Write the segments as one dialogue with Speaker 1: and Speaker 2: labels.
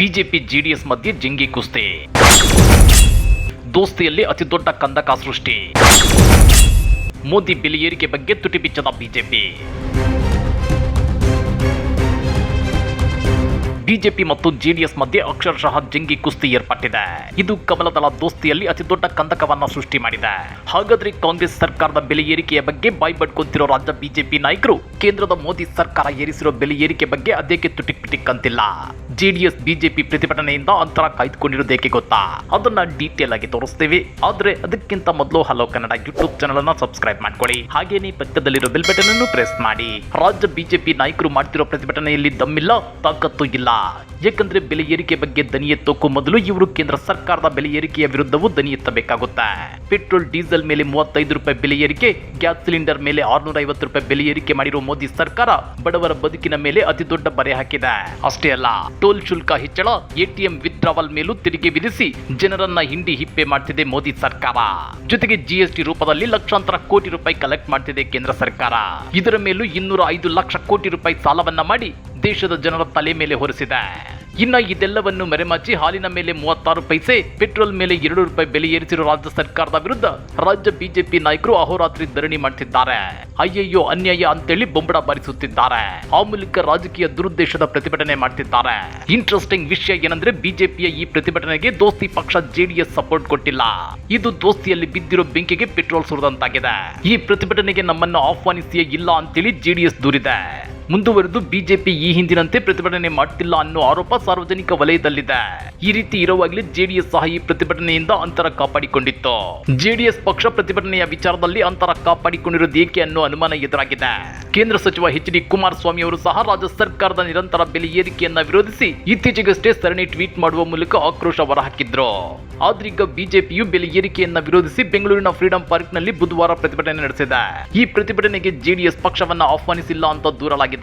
Speaker 1: BJP JDS ಮಧ್ಯೆ ಜಂಗಿ ಕುಸ್ತಿ. ದೋಸ್ತಿಯಲ್ಲಿ ಅತಿ ದೊಡ್ಡ ಕಂದಕ ಸೃಷ್ಟಿ. ಮೋದಿ ಬೆಲೆ ಏರಿಕೆ ಬಗ್ಗೆ ತುಟಿ ಬಿಚ್ಚದ ಬಿಜೆಪಿ. ಬಿಜೆಪಿ ಮತ್ತು ಜೆಡಿಎಸ್ ಮಧ್ಯೆ ಅಕ್ಷರಶಃ ಜಂಗಿ ಕುಸ್ತಿ ಏರ್ಪಟ್ಟಿದೆ. ಇದು ಕಮಲದಳ ದೋಸ್ತಿಯಲ್ಲಿ ಅತಿ ದೊಡ್ಡ ಕಂದಕವನ್ನ ಸೃಷ್ಟಿ ಮಾಡಿದೆ. ಹಾಗಾದ್ರೆ ಕಾಂಗ್ರೆಸ್ ಸರ್ಕಾರದ ಬೆಲೆ ಏರಿಕೆಯ ಬಗ್ಗೆ ಬಾಯ್ ಬಡ್ಕೊಂತಿರೋ ರಾಜ್ಯ ಬಿಜೆಪಿ ನಾಯಕರು ಕೇಂದ್ರದ ಮೋದಿ ಸರ್ಕಾರ ಏರಿಸಿರೋ ಬೆಲೆ ಏರಿಕೆ ಬಗ್ಗೆ ಅದೇಕೆ ತುಟಿಕ್ ಪಿಟಿಕ್ ಅಂತಿಲ್ಲ? ಜೆಡಿಎಸ್ ಬಿಜೆಪಿ ಪ್ರತಿಭಟನೆಯಿಂದ ಅಂತರ ಕಾಯ್ದುಕೊಂಡಿರೋದೇಕೆ ಗೊತ್ತಾ? ಅದನ್ನ ಡೀಟೇಲ್ ಆಗಿ ತೋರಿಸ್ತೀವಿ. ಆದ್ರೆ ಅದಕ್ಕಿಂತ ಮೊದಲು ಹಲೋ ಕನ್ನಡ ಯೂಟ್ಯೂಬ್ ಚಾನಲ್ ಅನ್ನ ಸಬ್ಸ್ಕ್ರೈಬ್ ಮಾಡ್ಕೊಳ್ಳಿ. ಹಾಗೇನೆ ಪಕ್ಕದಲ್ಲಿರೋ ಬೆಲ್ ಬಟನ್ ಅನ್ನು ಪ್ರೆಸ್ ಮಾಡಿ. ರಾಜ್ಯ ಬಿಜೆಪಿ ನಾಯಕರು ಮಾಡ್ತಿರೋ ಪ್ರತಿಭಟನೆಯಲ್ಲಿ ದಮ್ಮಿಲ್ಲ, ತಾಕತ್ತು ಇಲ್ಲ. ಏಕೆಂದ್ರೆ ಬೆಲೆ ಏರಿಕೆ ಬಗ್ಗೆ ದನಿ ಎತ್ತೋಕ್ಕೂ ಮೊದಲು ಇವರು ಕೇಂದ್ರ ಸರ್ಕಾರದ ಬೆಲೆ ಏರಿಕೆಯ ವಿರುದ್ಧವೂ ದನಿ ಎತ್ತಬೇಕಾಗುತ್ತೆ. ಪೆಟ್ರೋಲ್, ಡೀಸೆಲ್ ಮೇಲೆ ಮೂವತ್ತೈದು ರೂಪಾಯಿ ಬೆಲೆ ಏರಿಕೆ, ಗ್ಯಾಸ್ ಸಿಲಿಂಡರ್ ಮೇಲೆ ಆರ್ನೂರ ಐವತ್ತು ರೂಪಾಯಿ ಬೆಲೆ ಏರಿಕೆ ಮಾಡಿರುವ ಮೋದಿ ಸರ್ಕಾರ ಬಡವರ ಬದುಕಿನ ಮೇಲೆ ಅತಿ ದೊಡ್ಡ ಬರೆ ಹಾಕಿದೆ. ಅಷ್ಟೇ ಅಲ್ಲ ಟೋಲ್ ಶುಲ್ಕ ಹೆಚ್ಚಳ ಎಟಿಎಂ ವಿತ್ಡ್ರಾವಲ್ ಮೇಲೂ ತೆರಿಗೆ ವಿಧಿಸಿ ಜನರನ್ನ ಹಿಂಡಿ ಹಿಪ್ಪೆ ಮಾಡ್ತಿದೆ ಮೋದಿ ಸರ್ಕಾರ. ಜೊತೆಗೆ ಜಿಎಸ್ಟಿ ರೂಪದಲ್ಲಿ ಲಕ್ಷಾಂತರ ಕೋಟಿ ರೂಪಾಯಿ ಕಲೆಕ್ಟ್ ಮಾಡ್ತಿದೆ ಕೇಂದ್ರ ಸರ್ಕಾರ. ಇದರ ಮೇಲೂ ಇನ್ನೂರ ಐದು ಲಕ್ಷ ಕೋಟಿ ರೂಪಾಯಿ ಸಾಲವನ್ನ ಮಾಡಿ ದೇಶದ ಜನರ ತಲೆ ಮೇಲೆ ಹೊರಿಸಿದೆ. ಇನ್ನ ಇದೆಲ್ಲವನ್ನು ಮರೆಮಾಚಿ ಹಾಲಿನ ಮೇಲೆ ಮೂವತ್ತಾರು ಪೈಸೆ, ಪೆಟ್ರೋಲ್ ಮೇಲೆ ಎರಡು ರೂಪಾಯಿ ಬೆಲೆ ಏರಿಸಿರುವ ರಾಜ್ಯ ಸರ್ಕಾರದ ವಿರುದ್ಧ ರಾಜ್ಯ ಬಿಜೆಪಿ ನಾಯಕರು ಅಹೋರಾತ್ರಿ ಧರಣಿ ಮಾಡ್ತಿದ್ದಾರೆ. ಅಯ್ಯಯ್ಯೋ ಅನ್ಯಾಯ ಅಂತೇಳಿ ಬೊಂಬಡ ಬಾರಿಸುತ್ತಿದ್ದಾರೆ. ಆ ಮೂಲಕ ರಾಜಕೀಯ ದುರುದ್ದೇಶದ ಪ್ರತಿಭಟನೆ ಮಾಡ್ತಿದ್ದಾರೆ. ಇಂಟ್ರೆಸ್ಟಿಂಗ್ ವಿಷಯ ಏನಂದ್ರೆ ಬಿಜೆಪಿಯ ಈ ಪ್ರತಿಭಟನೆಗೆ ದೋಸ್ತಿ ಪಕ್ಷ ಜೆಡಿಎಸ್ ಸಪೋರ್ಟ್ ಕೊಟ್ಟಿಲ್ಲ. ಇದು ದೋಸ್ತಿಯಲ್ಲಿ ಬಿದ್ದಿರೋ ಬೆಂಕಿಗೆ ಪೆಟ್ರೋಲ್ ಸುರಿದಂತಾಗಿದೆ. ಈ ಪ್ರತಿಭಟನೆಗೆ ನಮ್ಮನ್ನು ಆಹ್ವಾನಿಸಿಯೇ ಇಲ್ಲ ಅಂತೇಳಿ ಜೆಡಿಎಸ್ ದೂರಿದೆ. ಮುಂದುವರೆದು ಬಿಜೆಪಿ ಈ ಹಿಂದಿನಂತೆ ಪ್ರತಿಭಟನೆ ಮಾಡುತ್ತಿಲ್ಲ ಅನ್ನೋ ಆರೋಪ ಸಾರ್ವಜನಿಕ ವಲಯದಲ್ಲಿದೆ. ಈ ರೀತಿ ಇರುವಾಗಲೇ ಜೆಡಿಎಸ್ ಸಹ ಈ ಪ್ರತಿಭಟನೆಯಿಂದ ಅಂತರ ಕಾಪಾಡಿಕೊಂಡಿತ್ತು. ಜೆಡಿಎಸ್ ಪಕ್ಷ ಪ್ರತಿಭಟನೆಯ ವಿಚಾರದಲ್ಲಿ ಅಂತರ ಕಾಪಾಡಿಕೊಂಡಿರುವುದು ಏಕೆ ಅನ್ನೋ ಅನುಮಾನ ಎದುರಾಗಿದೆ. ಕೇಂದ್ರ ಸಚಿವ ಎಚ್ ಡಿ ಕುಮಾರಸ್ವಾಮಿ ಅವರು ಸಹ ರಾಜ್ಯ ಸರ್ಕಾರದ ನಿರಂತರ ಬೆಲೆ ಏರಿಕೆಯನ್ನ ವಿರೋಧಿಸಿ ಇತ್ತೀಚೆಗಷ್ಟೇ ಸರಣಿ ಟ್ವೀಟ್ ಮಾಡುವ ಮೂಲಕ ಆಕ್ರೋಶ ಹೊರಹಾಕಿದ್ರು. ಆದ್ರೀಗ ಬಿಜೆಪಿಯು ಬೆಲೆ ಏರಿಕೆಯನ್ನ ವಿರೋಧಿಸಿ ಬೆಂಗಳೂರಿನ ಫ್ರೀಡಂ ಪಾರ್ಕ್ನಲ್ಲಿ ಬುಧವಾರ ಪ್ರತಿಭಟನೆ ನಡೆಸಿದೆ. ಈ ಪ್ರತಿಭಟನೆಗೆ ಜೆಡಿಎಸ್ ಪಕ್ಷವನ್ನ ಆಹ್ವಾನಿಸಿಲ್ಲ ಅಂತ ದೂರಲಾಗಿದೆ.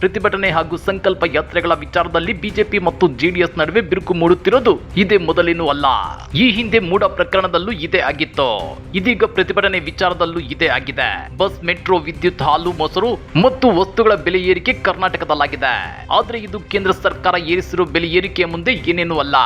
Speaker 1: ಪ್ರತಿಭಟನೆ ಹಾಗೂ ಸಂಕಲ್ಪ ಯಾತ್ರೆಗಳ ವಿಚಾರದಲ್ಲಿ ಬಿಜೆಪಿ ಮತ್ತು ಜೆಡಿಎಸ್ ನಡುವೆ ಬಿರುಕು ಮೂಡುತ್ತಿರೋದು ಇದೇ ಮೊದಲೇನೂ ಅಲ್ಲ. ಈ ಹಿಂದೆ ಮೂಡ ಪ್ರಕರಣದಲ್ಲೂ ಇದೇ ಆಗಿತ್ತು. ಇದೀಗ ಪ್ರತಿಭಟನೆ ವಿಚಾರದಲ್ಲೂ ಇದೇ ಆಗಿದೆ. ಬಸ್, ಮೆಟ್ರೋ, ವಿದ್ಯುತ್, ಹಾಲು ಮೊಸರು ಮತ್ತು ವಸ್ತುಗಳ ಬೆಲೆ ಏರಿಕೆ ಕರ್ನಾಟಕದಲ್ಲಾಗಿದೆ. ಆದ್ರೆ ಇದು ಕೇಂದ್ರ ಸರ್ಕಾರ ಏರಿಸಿರುವ ಬೆಲೆ ಏರಿಕೆಯ ಮುಂದೆ ಏನೇನೂ ಅಲ್ಲ.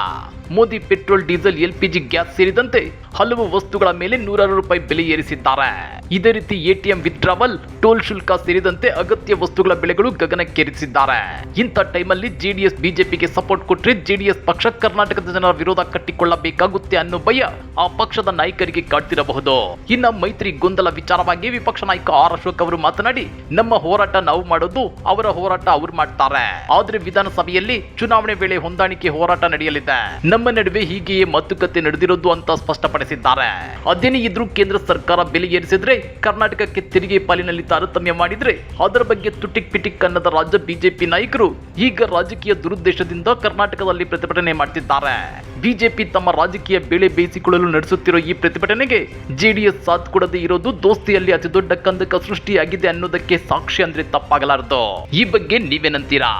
Speaker 1: Modi petrol, diesel LPG gas ಸೇರಿದಂತೆ ಹಲವು ವಸ್ತುಗಳ ಮೇಲೆ ನೂರಾರು ರೂಪಾಯಿ ಬೆಲೆ ಏರಿಸಿದ್ದಾರೆ. ಇದೇ ರೀತಿ ಎಟಿಎಂ ವಿತ್ಡ್ರಾವಲ್, ಟೋಲ್ ಶುಲ್ಕ ಸೇರಿದಂತೆ ಅಗತ್ಯ ವಸ್ತುಗಳ ಬೆಲೆಗಳು ಗಗನಕ್ಕೇರಿಸಿದ್ದಾರೆ. ಇಂಥ ಟೈಮಲ್ಲಿ ಜೆಡಿಎಸ್ ಬಿಜೆಪಿಗೆ ಸಪೋರ್ಟ್ ಕೊಟ್ಟರೆ ಜೆಡಿಎಸ್ ಪಕ್ಷ ಕರ್ನಾಟಕದ ಜನರ ವಿರೋಧ ಕಟ್ಟಿಕೊಳ್ಳಬೇಕಾಗುತ್ತೆ ಅನ್ನೋ ಭಯ ಆ ಪಕ್ಷದ ನಾಯಕರಿಗೆ ಕಾಡ್ತಿರಬಹುದು. ಇನ್ನ ಮೈತ್ರಿ ಗೊಂದಲ ವಿಚಾರವಾಗಿ ವಿಪಕ್ಷ ನಾಯಕ ಆರ್ ಅಶೋಕ್ ಅವರು ಮಾತನಾಡಿ, ನಮ್ಮ ಹೋರಾಟ ನಾವು ಮಾಡೋದು, ಅವರ ಹೋರಾಟ ಅವ್ರು ಮಾಡ್ತಾರೆ. ಆದ್ರೆ ವಿಧಾನಸಭೆಯಲ್ಲಿ ಚುನಾವಣೆ ವೇಳೆ ಹೊಂದಾಣಿಕೆ ಹೋರಾಟ ನಡೆಯಲಿದೆ. ನಮ್ಮ ನಡುವೆ ಹೀಗೆಯೇ ಮಾತುಕತೆ ನಡೆದಿರೋದು ಅಂತ ಸ್ಪಷ್ಟಪಡಿಸಿದ್ದಾರೆ. ಅದೇನೇ ಇದ್ರೂ ಕೇಂದ್ರ ಸರ್ಕಾರ ಬೆಲೆ ಏರಿಸಿದ್ರೆ ಕರ್ನಾಟಕಕ್ಕೆ ತೆರಿಗೆ ಪಾಲಿನಲ್ಲಿ ತಾರತಮ್ಯ ಮಾಡಿದ್ರೆ ಅದರ ಬಗ್ಗೆ ತುಟಿಕ್ ಪಿಟಿಕ್ ಅನ್ನದ ರಾಜ್ಯ ಬಿಜೆಪಿ ನಾಯಕರು ಈಗ ರಾಜಕೀಯ ದುರುದ್ದೇಶದಿಂದ ಕರ್ನಾಟಕದಲ್ಲಿ ಪ್ರತಿಭಟನೆ ಮಾಡ್ತಿದ್ದಾರೆ. ಬಿಜೆಪಿ ತಮ್ಮ ರಾಜಕೀಯ ಬೇಳೆ ಬೇಯಿಸಿಕೊಳ್ಳಲು ನಡೆಸುತ್ತಿರೋ ಈ ಪ್ರತಿಭಟನೆಗೆ ಜೆಡಿಎಸ್ ಸಾಥ್ ಕೊಡದೆ ಇರೋದು ದೋಸ್ತಿಯಲ್ಲಿ ಅತಿ ದೊಡ್ಡ ಕಂದಕ ಸೃಷ್ಟಿಯಾಗಿದೆ ಅನ್ನೋದಕ್ಕೆ ಸಾಕ್ಷಿ ಅಂದ್ರೆ ತಪ್ಪಾಗಲಾರದು. ಈ ಬಗ್ಗೆ ನೀವೇನಂತೀರಾ?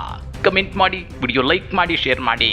Speaker 1: ಕಮೆಂಟ್ ಮಾಡಿ, ವಿಡಿಯೋ ಲೈಕ್ ಮಾಡಿ, ಶೇರ್ ಮಾಡಿ.